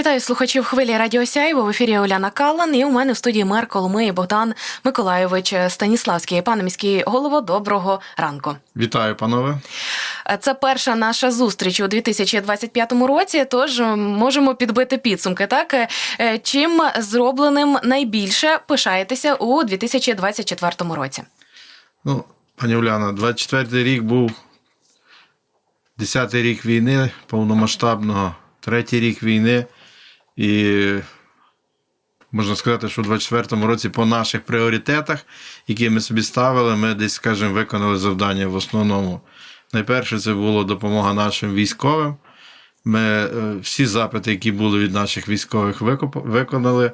Вітаю слухачів хвилі Радіо Сяйво. В ефірі Оляна Калан. І у мене в студії мер Коломиї Богдан Миколайович Станіславський. Пане міський голово, доброго ранку. Вітаю, панове. Це перша наша зустріч у 2025 році. Тож можемо підбити підсумки. Так Е, чим зробленим найбільше пишаєтеся у 2024 році? Ну, пані Уляна, 24-й рік був 10-й рік війни повномасштабного, третій рік війни. І можна сказати, що у 24-му році по наших пріоритетах, які ми собі ставили, ми десь, скажімо, виконали завдання в основному. Найперше, це було допомога нашим військовим. Ми е, всі запити, які були від наших військових, виконали.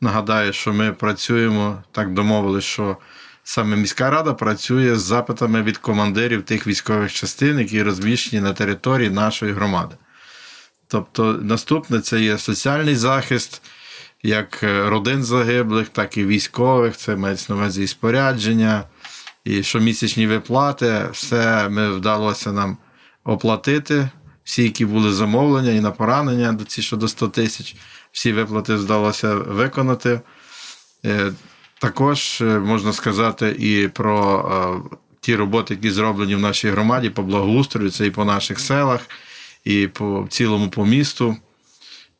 Нагадаю, що ми працюємо, так домовилися, що саме міська рада працює з запитами від командирів тих військових частин, які розміщені на території нашої громади. Тобто, наступне це є соціальний захист як е, родин загиблих, так і військових. Це мається на увазі і спорядження, і щомісячні виплати. Все ми вдалося нам оплатити. Всі, які були замовлення, і на поранення ці, що до 100 тисяч, всі виплати вдалося виконати. Е, Також е, можна сказати і про ті роботи, які зроблені в нашій громаді по благоустрою, це і по наших селах, і по цілому по місту.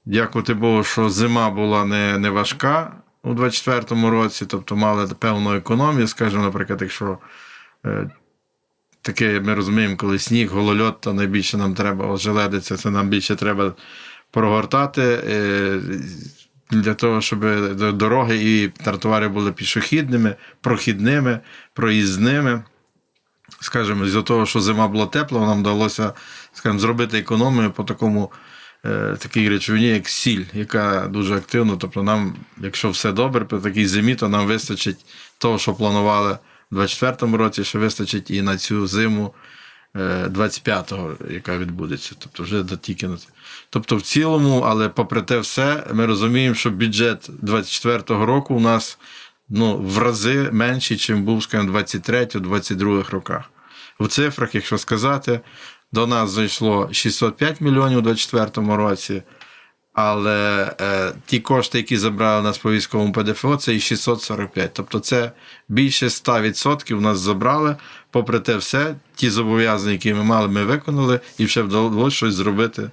Дякувати Богу, що зима була не, не важка у 24-му році, тобто мали певну економію, скажімо, наприклад, якщо е, таке ми розуміємо, коли сніг, голольот, то найбільше нам треба ожеледиться, це нам більше треба прогортати. Е, для того, щоб дороги і тротуари були пішохідними, прохідними, проїзними. Скажімо, з-за того, що зима була тепла, нам вдалося скажімо, зробити економію по такому е, такій речовині, як сіль, яка дуже активна. Тобто, нам, якщо все добре, при такій зимі, то нам вистачить того, що планували в 24-му році, що вистачить і на цю зиму е, 25-го, яка відбудеться. Тобто, вже дотікнути. Тобто, в цілому, але попри те все, ми розуміємо, що бюджет 24-го року у нас ну, в рази менший, ніж був, скажімо, 23-22 роках. У цифрах, якщо сказати, до нас зайшло 605 мільйонів у 2024 році, але е, ті кошти, які забрали нас по військовому ПДФО, це і 645. Тобто це більше 100% нас забрали. Попри те все, ті зобов'язання, які ми мали, ми виконали, і ще вдалося щось зробити.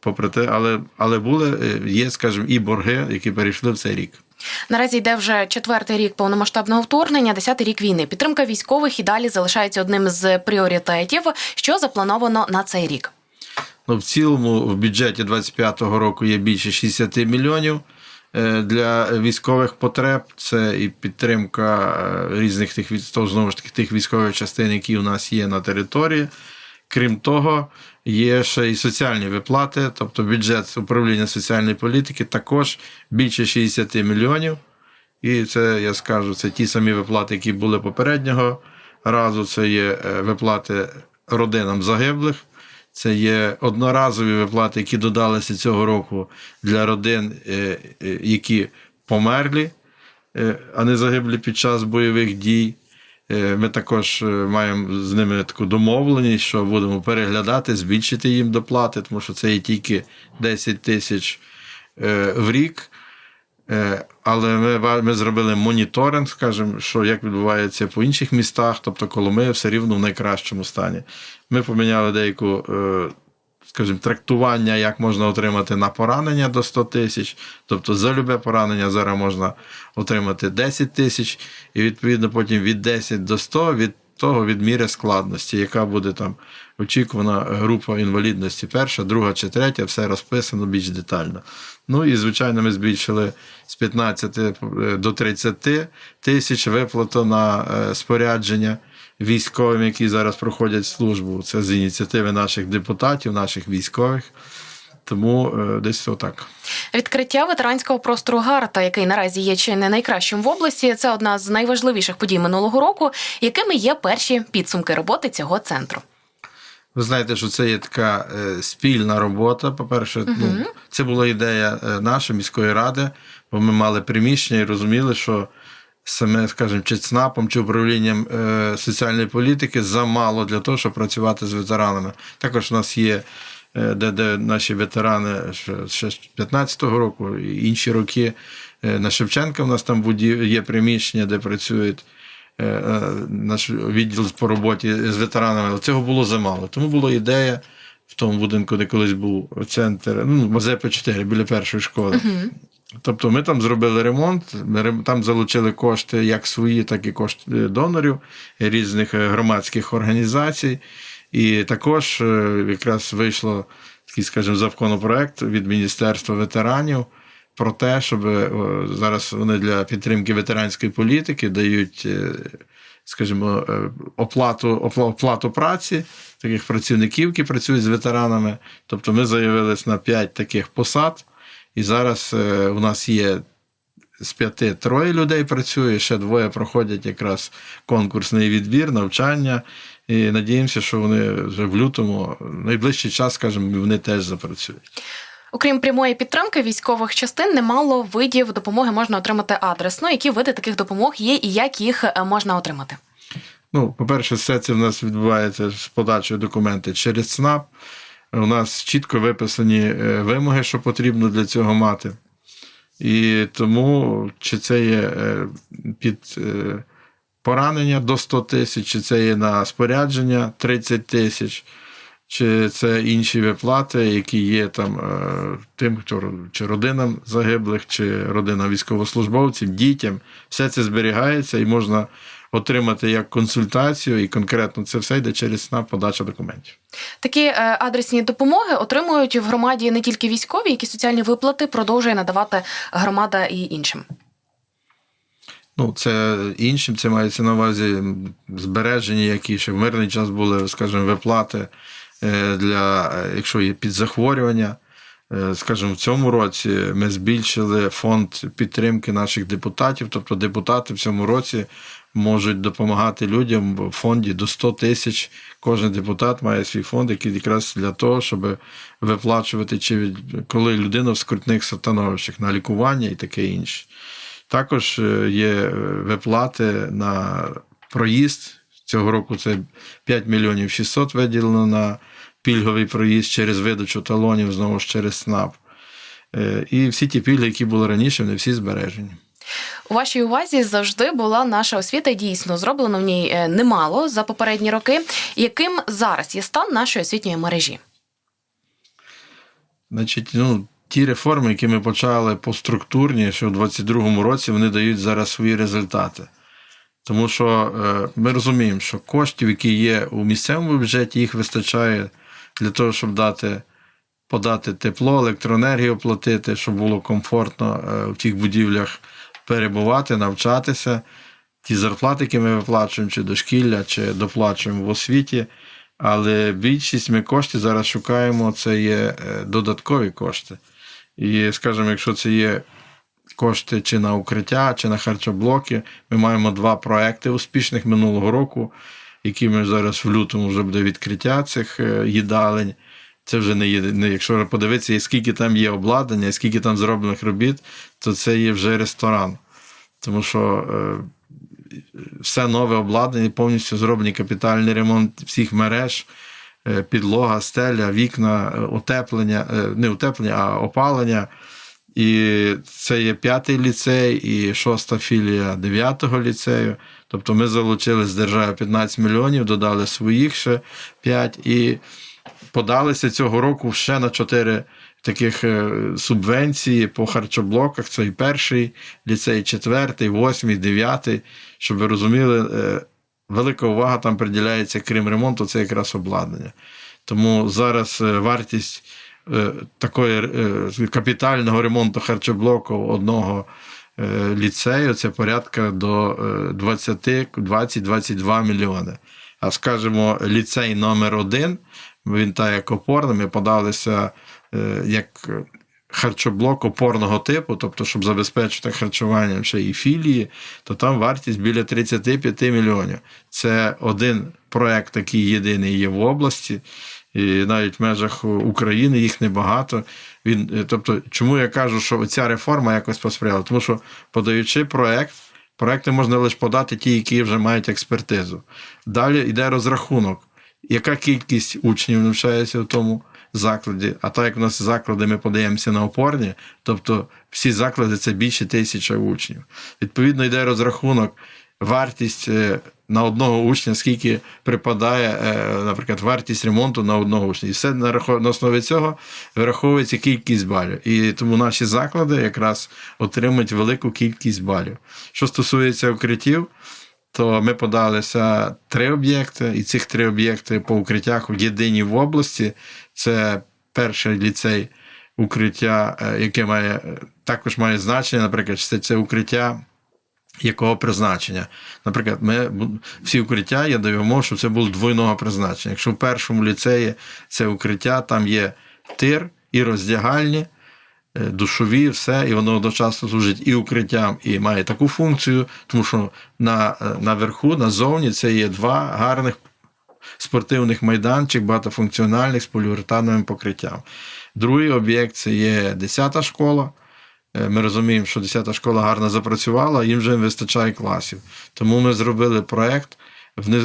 Попри те, але, але були, е, є, скажімо, і борги, які перейшли в цей рік. Наразі йде вже четвертий рік повномасштабного вторгнення, десятий рік війни. Підтримка військових і далі залишається одним з пріоритетів, що заплановано на цей рік. Ну, в цілому в бюджеті 25-го року є більше 60 мільйонів е, для військових потреб. Це і підтримка е, різних тих знову ж таки тих військових частин, які у нас є на території. Крім того, є ще і соціальні виплати, тобто бюджет управління соціальної політики також більше 60 мільйонів. І це я скажу, це ті самі виплати, які були попереднього разу. Це є е, виплати родинам загиблих. Це є одноразові виплати, які додалися цього року для родин, е, е, які померлі, е, а не загиблі під час бойових дій. Е, Ми також е, маємо з ними таку домовленість, що будемо переглядати, збільшити їм доплати, тому що це є тільки 10 тисяч е, в рік. Але ми, ми зробили моніторинг, скажімо, що як відбувається по інших містах, тобто Коломия все рівно в найкращому стані. Ми поміняли деяку, скажімо, трактування, як можна отримати на поранення до 100 тисяч. Тобто за любе поранення зараз можна отримати 10 тисяч, і відповідно потім від 10 до 100 від того від міри складності, яка буде там очікувана група інвалідності, перша, друга чи третя, все розписано більш детально. Ну і звичайно, ми збільшили з 15 до 30 тисяч виплату на е, спорядження військовим, які зараз проходять службу. Це з ініціативи наших депутатів, наших військових. Тому е, десь отак. Відкриття ветеранського простору Гарта, який наразі є чи не найкращим в області, це одна з найважливіших подій минулого року, якими є перші підсумки роботи цього центру. Ви знаєте, що це є така е, спільна робота. По-перше, ну, це була ідея е, нашої міської ради, бо ми мали приміщення і розуміли, що саме, скажімо, чи ЦНАПом, чи управлінням е, соціальної політики замало для того, щоб працювати з ветеранами. Також у нас є е, де, де наші ветерани ще, з 15-го року, і інші роки. Е, На Шевченка у нас там є приміщення, де працюють наш відділ по роботі з ветеранами, але цього було замало. Тому була ідея в тому будинку, де колись був центр, ну, Мазепи 4 біля першої школи. Тобто ми там зробили ремонт, там залучили кошти як свої, так і кошти донорів різних е, громадських організацій. І також е, якраз вийшло такий, скажімо, законопроект від Міністерства ветеранів про те, щоб е, зараз вони для підтримки ветеранської політики дають, скажімо, оплату, оплату праці таких працівників, які працюють з ветеранами. Тобто ми заявились на 5 таких посад. І зараз е, у нас є з п'яти троє людей працює, ще двоє проходять якраз конкурсний відбір, навчання. І надіємося, що вони вже в лютому, найближчий час, скажімо, вони теж запрацюють. Окрім прямої підтримки військових частин, немало видів допомоги можна отримати адресно. Які види таких допомог є і як їх е, можна отримати? Ну, по-перше, все це в нас відбувається з подачою документів через ЦНАП. У нас чітко виписані е, вимоги, що потрібно для цього мати. І тому, чи це є е, під е, поранення до 100 тисяч, чи це є на спорядження 30 тисяч, чи це інші виплати, які є там тим, хто чи родинам загиблих, чи родинам військовослужбовців, дітям. Все це зберігається і можна отримати як консультацію, і конкретно це все йде через СНАП подача документів. Такі е, адресні допомоги отримують в громаді не тільки військові, які соціальні виплати продовжує надавати громада і іншим. Ну, це іншим, це мається на увазі збережені, які ще в мирний час були, скажімо, виплати е, для, е, якщо є підзахворювання. Скажімо, в цьому році ми збільшили фонд підтримки наших депутатів, тобто депутати в цьому році можуть допомагати людям в фонді до 100 тисяч. Кожен депутат має свій фонд, який якраз для того, щоб виплачувати, чи коли людина в скрутних становищах на лікування і таке інше. Також е, є е, виплати на проїзд. Цього року це 5 мільйонів 600 виділено на пільговий проїзд через видачу талонів, знову ж через СНАП. Е, І всі ті пільги, які були раніше, вони всі збережені. У вашій увазі завжди була наша освіта. Дійсно зроблено в ній е, немало за попередні роки. Яким зараз є стан нашої освітньої мережі? Значить, ну, ті реформи, які ми почали по структурні, що в 2022 році вони дають зараз свої результати. Тому що е, ми розуміємо, що коштів, які є у місцевому бюджеті, їх вистачає для того, щоб дати, подати тепло, електроенергію оплатити, щоб було комфортно е, в тих будівлях перебувати, навчатися. Ті зарплати, які ми виплачуємо, чи дошкілля, чи доплачуємо в освіті. Але більшість ми коштів зараз шукаємо, це є е, додаткові кошти. І, скажімо, якщо це є кошти чи на укриття, чи на харчоблоки, ми маємо два проекти успішних минулого року, які ми зараз в лютому вже буде відкриття цих е, їдалень. Це вже не є, якщо подивитися, скільки там є обладнання, скільки там зроблених робіт, то це є вже ресторан. Тому що е, все нове обладнання, повністю зроблений капітальний ремонт всіх мереж, е, підлога, стеля, вікна, е, утеплення, не утеплення, а опалення. І це є п'ятий ліцей і шоста філія дев'ятого ліцею. Тобто ми залучили з держави 15 мільйонів, додали своїх ще 5 і подалися цього року ще на 4 таких е, субвенції по харчоблоках. Це і перший ліцей, четвертий, восьмий, дев'ятий. Щоб ви розуміли, е, велика увага там приділяється, крім ремонту, це якраз обладнання. Тому зараз е, вартість такої капітального ремонту харчоблоку одного ліцею це порядка до е, 20 20-22 мільйони. А скажімо, ліцей номер один, він та як опорний, ми подалися як харчоблок опорного типу, тобто, щоб забезпечити харчуванням ще і філії, то там вартість біля 35 мільйонів. Це один проект, такий єдиний є в області, і навіть в межах України їх небагато. Він, е, тобто, чому я кажу, що ця реформа якось посприяла? Тому що подаючи проект, проекти можна лише подати ті, які вже мають експертизу. Далі йде розрахунок, яка кількість учнів навчається в тому закладі. А так як у нас заклади, ми подаємося на опорні, тобто всі заклади це більше тисячі учнів. Відповідно, йде розрахунок, вартість е, на одного учня, скільки припадає, е, наприклад, вартість ремонту на одного учня. І все на основі цього вираховується кількість балів. І тому наші заклади якраз отримують велику кількість балів. Що стосується укриттів, то ми подалися три об'єкти, і цих три об'єкти по укриттях єдині в області. Це перший ліцей укриття, е, яке має е, також має значення, наприклад, це, це укриття. Якого призначення? Наприклад, ми всі укриття, я даю умов, щоб це було двойного призначення. Якщо в першому ліцеї це укриття, там є тир і роздягальні, е, душові, все, і воно одночасно служить і укриттям, і має таку функцію, тому що на, наверху, назовні, це є два гарних спортивних майданчик, багатофункціональних з поліуретановим покриттям. Другий об'єкт це є 10-та школа. Е, Ми розуміємо, що 10-та школа гарно запрацювала, їм вже вистачає класів. Тому ми зробили проєкт,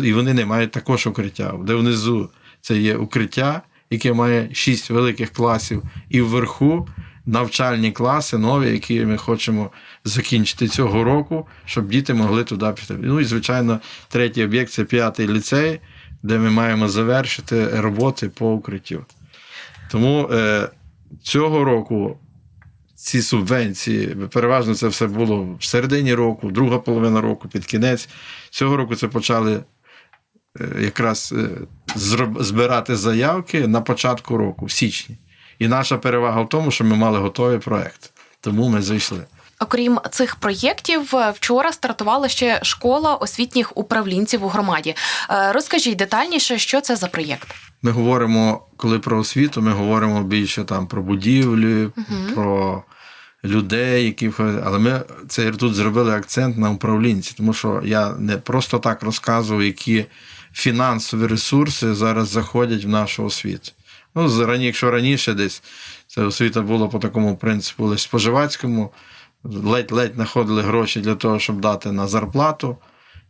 і вони не мають також укриття. Де внизу це є укриття, яке має 6 великих класів, і вверху навчальні класи нові, які ми хочемо закінчити цього року, щоб діти могли туди піти. Ну і, звичайно, третій об'єкт це п'ятий ліцей, де ми маємо завершити роботи по укриттю. Тому е, цього року ці субвенції, переважно це все було в середині року, друга половина року, під кінець. Цього року це почали е, якраз е, збирати заявки на початку року, в січні. І наша перевага в тому, що ми мали готовий проект. Тому ми зайшли. Окрім цих проєктів, е, вчора стартувала ще школа освітніх управлінців у громаді. Е, Розкажіть детальніше, що це за проєкт. Ми говоримо, коли про освіту, ми говоримо більше там про будівлі, про людей, які. Але ми це тут зробили акцент на управлінці, тому що я не просто так розказував, які фінансові ресурси зараз заходять в нашу освіту. Ну, якщо раніше десь ця освіта була по такому принципу лише споживацькому, ледь-ледь знаходили гроші для того, щоб дати на зарплату,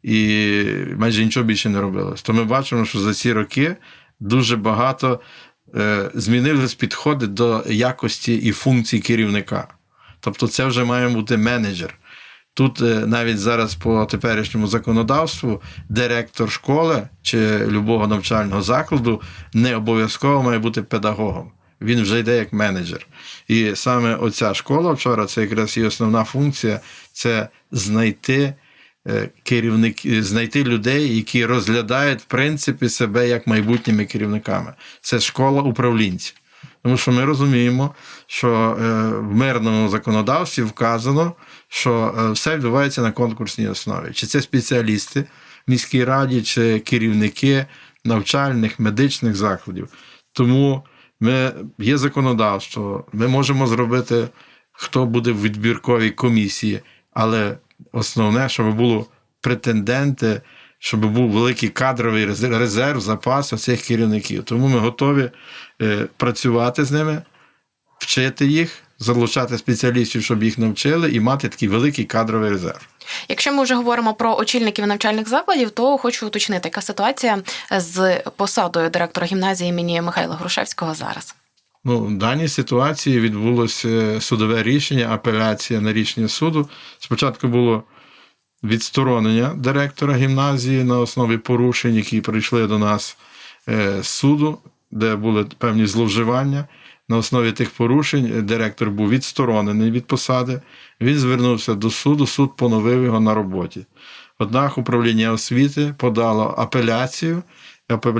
і майже нічого більше не робилось. То ми бачимо, що за ці роки дуже багато е, змінились підходи до якості і функцій керівника. Тобто, це вже має бути менеджер. Тут е, навіть зараз по теперішньому законодавству директор школи чи любого навчального закладу не обов'язково має бути педагогом. Він вже йде як менеджер. І саме оця школа вчора, це якраз її основна функція це знайти е, керівник, знайти людей, які розглядають в принципі себе як майбутніми керівниками. Це школа управлінців. Тому що ми розуміємо, що е, в мирному законодавстві вказано, що е, все відбувається на конкурсній основі. Чи це спеціалісти в міській раді, чи керівники навчальних медичних закладів. Тому ми, є законодавство, ми можемо зробити, хто буде в відбірковій комісії, але основне, щоб було претенденти, щоб був великий кадровий резерв, запас цих керівників. Тому ми готові е, працювати з ними, вчити їх, залучати спеціалістів, щоб їх навчили, і мати такий великий кадровий резерв. Якщо ми вже говоримо про очільників навчальних закладів, то хочу уточнити, яка ситуація з посадою директора гімназії імені Михайла Грушевського зараз. Ну, в даній ситуації відбулося судове рішення, апеляція на рішення суду. Спочатку було відсторонення директора гімназії на основі порушень, які прийшли до нас е, з суду, де були певні зловживання. На основі тих порушень директор був відсторонений від посади. Він звернувся до суду, суд поновив його на роботі. Однак управління освіти подало апеляцію.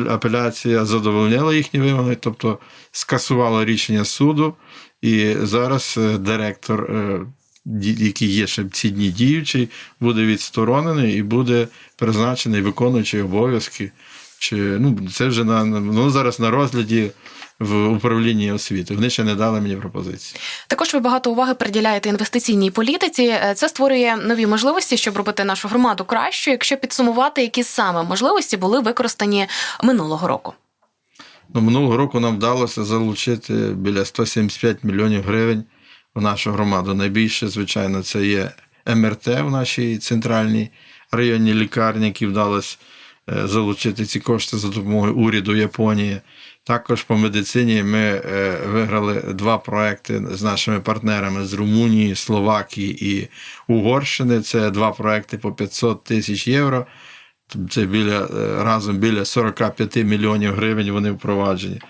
Апеляція задовольнила їхні вимоги, тобто скасувала рішення суду, і зараз е, директор, е, який є ще в ці дні діючий, буде відсторонений і буде призначений виконуючий обов'язки. Чи ну це вже на- ну, зараз на розгляді в управлінні освіти. Вони ще не дали мені пропозиції. Також ви багато уваги приділяєте інвестиційній політиці. Е, Це створює нові можливості, щоб робити нашу громаду кращою. Якщо підсумувати, які саме можливості були використані минулого року. Ну, минулого року нам вдалося залучити біля 175 мільйонів гривень в нашу громаду. Найбільше, звичайно, це є МРТ в нашій центральній районній лікарні, які вдалося е, залучити ці кошти за допомогою уряду Японії. Також по медицині ми е, виграли два проекти з нашими партнерами з Румунії, Словакії і Угорщини. Це два проекти по 500 тисяч євро. Це біля е, разом біля 45 мільйонів гривень вони впроваджені.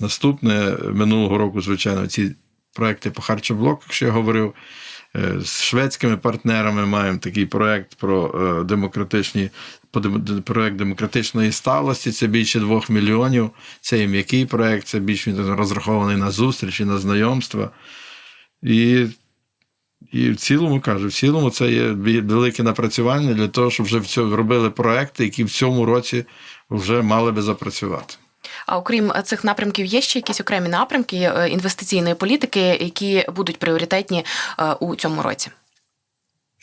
Наступне минулого року, звичайно, ці проекти по харчоблоку, якщо я говорив. Е, З шведськими партнерами маємо такий проект про е, демократичні проект демократичної сталості. Це більше двох мільйонів. Це і м'який проект, це більш він розрахований на зустрічі, на знайомства. І, і в цілому кажу, в цілому це є велике напрацювання для того, щоб вже в цьому робили проекти, які в цьому році вже мали би запрацювати. А окрім цих напрямків, є ще якісь окремі напрямки е, інвестиційної політики, які будуть пріоритетні е, у цьому році.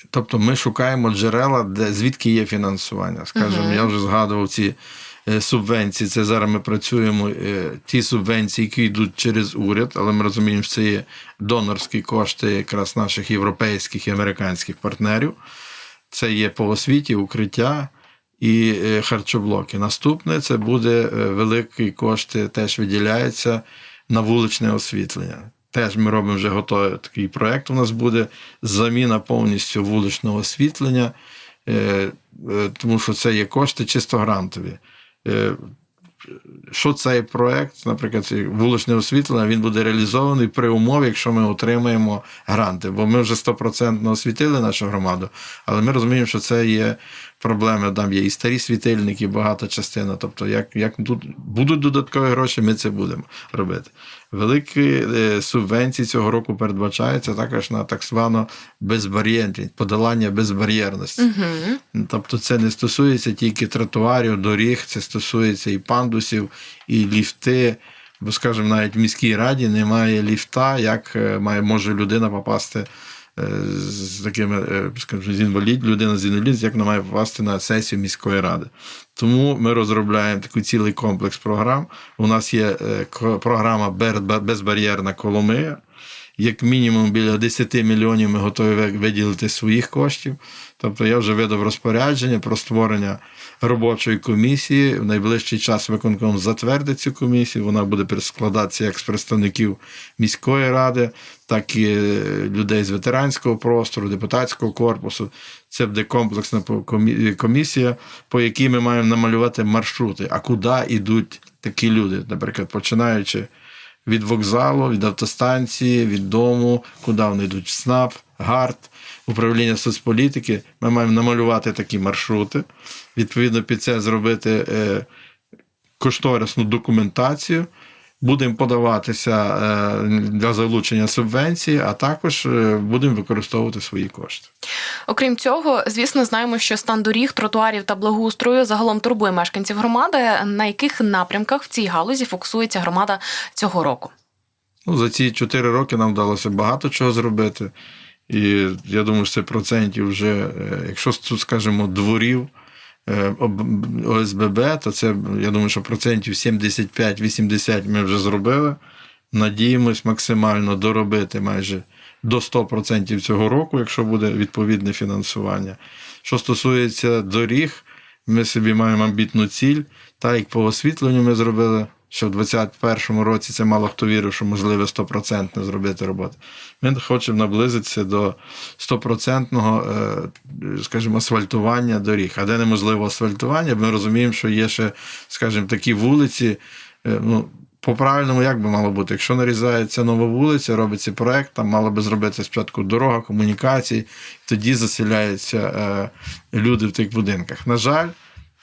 Тобто ми шукаємо джерела, де звідки є фінансування. Скажімо, Мгм. я вже згадував ці е, субвенції. Це зараз ми працюємо. е, Ті субвенції, які йдуть через уряд, але ми розуміємо, що це є донорські кошти якраз наших європейських і американських партнерів. Це є по освіті, укриття і е, харчоблоки. Наступне це буде е, великі кошти, теж виділяється на вуличне освітлення. Теж ми робимо вже готовий такий проєкт. У нас буде заміна повністю вуличного освітлення, е, тому що це є кошти чисто грантові. Що цей проєкт, наприклад, вуличне освітлення, він буде реалізований при умові, якщо ми отримаємо гранти. Бо ми вже 100% освітили нашу громаду, але ми розуміємо, що це є проблеми. Там є і старі світильники, багата частина. Тобто, як, як тут будуть додаткові гроші, ми це будемо робити. Великі е, субвенції цього року передбачаються також на так звану безбар'єрність, подолання безбар'єрності. Угу. Тобто це не стосується тільки тротуарів, доріг, це стосується і пандусів, і ліфти. Бо, скажімо, навіть в міській раді немає ліфта, як е, має, може людина попасти з такими, е, скажімо, з інвалід, людина з інвалідністю, як вона має попасти на сесію міської ради. Тому ми розробляємо такий цілий комплекс програм. У нас є е, програма «Бер- Безбар'єрна Коломия. Як мінімум біля 10 мільйонів ми готові виділити своїх коштів. Тобто я вже видав розпорядження про створення робочої комісії. В найближчий час виконком затвердить цю комісію. Вона буде складатися як з представників міської ради, так і е, людей з ветеранського простору, депутатського корпусу. Це буде комплексна комісія, по якій ми маємо намалювати маршрути, а куди йдуть такі люди, наприклад, починаючи від вокзалу, від автостанції, від дому, куди вони йдуть в СНАП, ГАРТ, управління соцполітики. Ми маємо намалювати такі маршрути. Відповідно, під це зробити е, кошторисну документацію. Будемо подаватися е, для залучення субвенцій, а також е, будемо використовувати свої кошти. Окрім цього, звісно, знаємо, що стан доріг, тротуарів та благоустрою загалом турбує мешканців громади. На яких напрямках в цій галузі фокусується громада цього року? Ну, за ці чотири роки нам вдалося багато чого зробити. І я думаю, що це процентів вже, е, якщо тут, скажімо, дворів ОСББ, то це, я думаю, що процентів 75-80 ми вже зробили. Надіємось максимально доробити майже до 100% цього року, якщо буде відповідне фінансування. Що стосується доріг, ми собі маємо амбітну ціль. Так як по освітленню ми зробили, що в 2021 році це мало хто вірив, що можливо 100% зробити роботу. Ми хочемо наблизитися до 100%, е, скажімо, асфальтування доріг. А де неможливо асфальтування, ми розуміємо, що є ще, скажімо, такі вулиці. е, ну, по-правильному як би мало бути? Якщо нарізається нова вулиця, робиться проект, там мало би зробити спочатку дорога, комунікації, тоді заселяються е, люди в тих будинках. На жаль,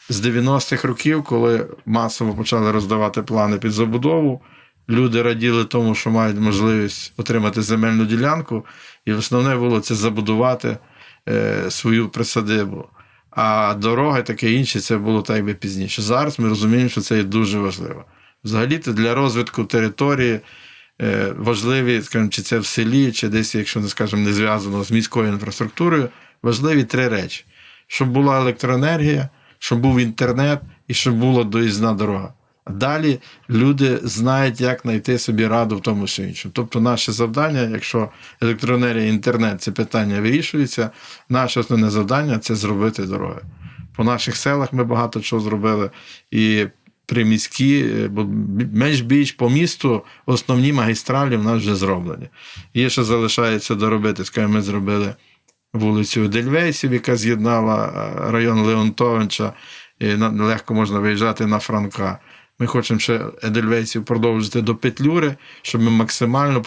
з 90-х років, коли масово почали роздавати плани під забудову, люди раділи тому, що мають можливість отримати земельну ділянку, і основне було це забудувати е, свою присадибу. А дороги таке інше, це було так би пізніше. Зараз ми розуміємо, що це є дуже важливо. Взагалі-то для розвитку території е, важливі, скажімо, чи це в селі, чи десь, якщо не скажемо, не зв'язано з міською інфраструктурою, важливі три речі: щоб була електроенергія, щоб був інтернет і щоб була доїзна дорога. Далі люди знають, як знайти собі раду в тому чи іншому. Тобто, наше завдання, якщо електроенергія інтернет це питання вирішується, наше основне завдання це зробити дороги. По наших селах ми багато чого зробили. І приміські, е, бо менш більш по місту основні магістралі в нас вже зроблені. Є ще залишається доробити, скажімо, ми зробили вулицю Едельвейсів, яка з'єднала е, район Леонтовича, і легко можна виїжджати на Франка. Ми хочемо ще Едельвейсів продовжити до Петлюри, щоб ми максимально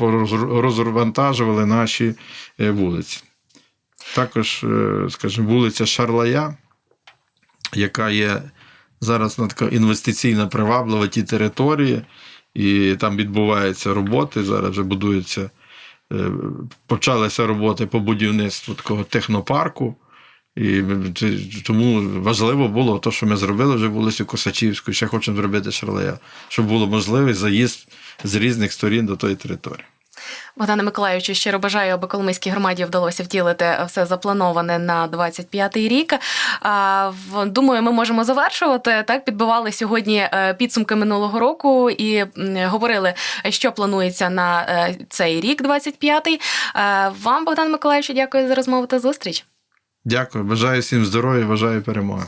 розвантажували наші е, вулиці. Також, е, скажімо, вулиця Шарлая, яка є зараз така інвестиційно приваблива ті території, і там відбуваються роботи. Зараз вже будуються, е, почалися роботи по будівництву такого технопарку. І тому важливо було те, що ми зробили вже вулицю Косачівську, ще хочемо зробити Шарлея, щоб було можливий заїзд з різних сторін до тої території. Богдане Миколаївичу, щиро бажаю, аби Коломийській громаді вдалося втілити все заплановане на 25-й рік. Думаю, ми можемо завершувати. Так, підбивали сьогодні е, підсумки минулого року і говорили, що планується на е, цей рік, 25-й. Е, Вам, Богдан Миколаївичу, дякую за розмову та зустріч. Дякую, бажаю всім здоров'я, бажаю перемоги.